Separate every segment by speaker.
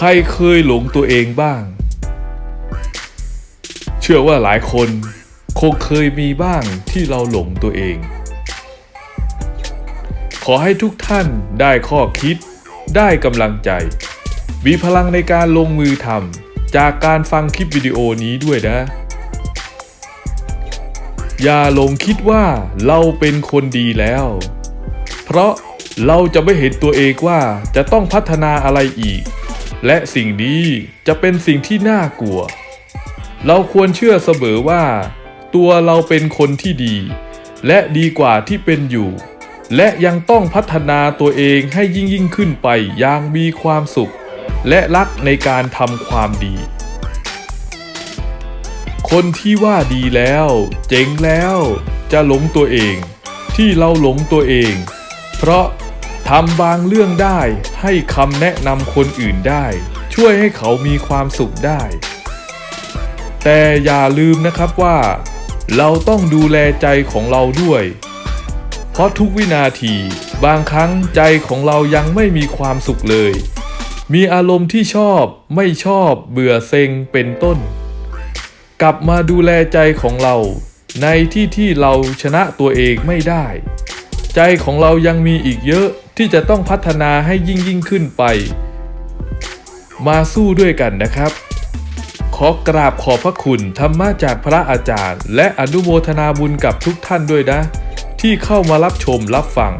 Speaker 1: ใครเคยหลงตัวเองบ้าง เชื่อว่าหลายคนคงเคยมีบ้างที่เราหลงตัวเอง ขอให้ทุกท่านได้ข้อคิด ได้กำลังใจ มีพลังในการลงมือทำจากการฟังคลิปวิดีโอนี้ด้วยนะ อย่าหลงคิดว่าเราเป็นคนดีแล้ว เพราะเราจะไม่เห็นตัวเองว่าจะต้องพัฒนาอะไรอีก และสิ่งนี้จะเป็นสิ่งที่น่ากลัว เราควรเชื่อเสมอว่า ตัวเราเป็นคนที่ดี และดีกว่าที่เป็นอยู่ และยังต้องพัฒนาตัวเองให้ยิ่งยิ่งขึ้นไปอย่างมีความสุข และรักในการทำความดี คนที่ว่าดีแล้ว เจ๋งแล้ว จะหลงตัวเอง ที่เราหลงตัวเอง เพราะ ทำบางเรื่องได้ ให้คำแนะนำคนอื่นได้ ช่วยให้เขามีความสุขได้ แต่อย่าลืมนะครับว่า เราต้องดูแลใจของเราด้วย เพราะทุกวินาทีบางครั้งใจของเรายังไม่มีความสุขเลย มีอารมณ์ที่ชอบไม่ชอบเบื่อเซ็งเป็นต้น กลับมาดูแลใจของเรา ในที่ที่เราชนะตัวเองไม่ได้ ใจของเรายังมีอีกเยอะที่จะต้องพัฒนาให้ยิ่งยิ่งขึ้นไป มาสู้ด้วยกันนะครับ ขอกราบขอบพระคุณธรรมะจากพระอาจารย์ และอนุโมทนาบุญกับทุกท่านด้วยนะ ที่เข้ามารับชมรับฟัง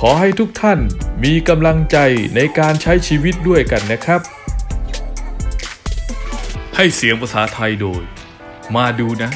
Speaker 1: ขอให้ทุกท่านมีกำลังใจในการใช้ชีวิตด้วยกันนะครับ ให้เสียงภาษาไทยโดย มาดูนะ